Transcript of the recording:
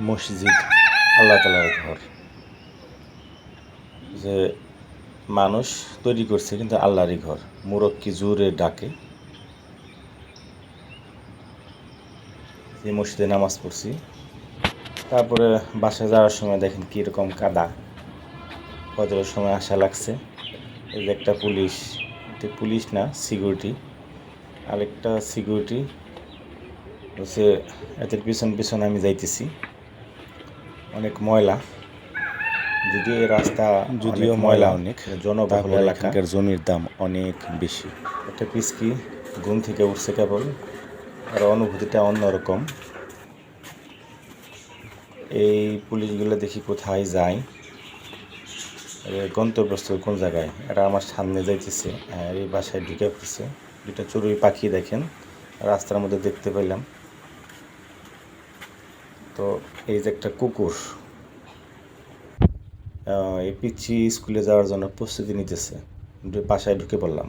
মসজিদ, আল্লাহ তালার ঘর। যে মানুষ তৈরি করছে কিন্তু আল্লাহরই ঘর। মুরক্কি জোরে ডাকে? যে মসজিদে নামাজ পড়ছি, তারপরে বাসায় যাওয়ার সময় দেখেন কীরকম কাদা। কতটার সময় আসা লাগছে। এই যে একটা পুলিশ পুলিশ না, সিকিউরিটি। আরেকটা সিকিউরিটি হচ্ছে, এদের পিছন পিছন আমি যাইতেছি। অনেক ময়লা। যদিও এই রাস্তা যদিও ময়লা। অনেক জনবহুল এলাকার জমির দাম অনেক বেশি। একটা পিসকি ঘুম থেকে উঠছে কেবল আর অনুভূতিটা অন্যরকম। এই পুলিশগুলো দেখি কোথায় যায়। গন্তব্যস্থল কোন জায়গায়? এরা আমার সামনে যাইতেছে আর এই বাসায় ঢুকে পড়ছে। দুটা চড়ুই পাখি দেখেন রাস্তার মধ্যে দেখতে পেলাম। তো এই যে একটা কুকুর এই পিচ্ছি স্কুলে যাওয়ার জন্য প্রস্তুতি নিতেছে। বাসায় ঢুকে পড়লাম।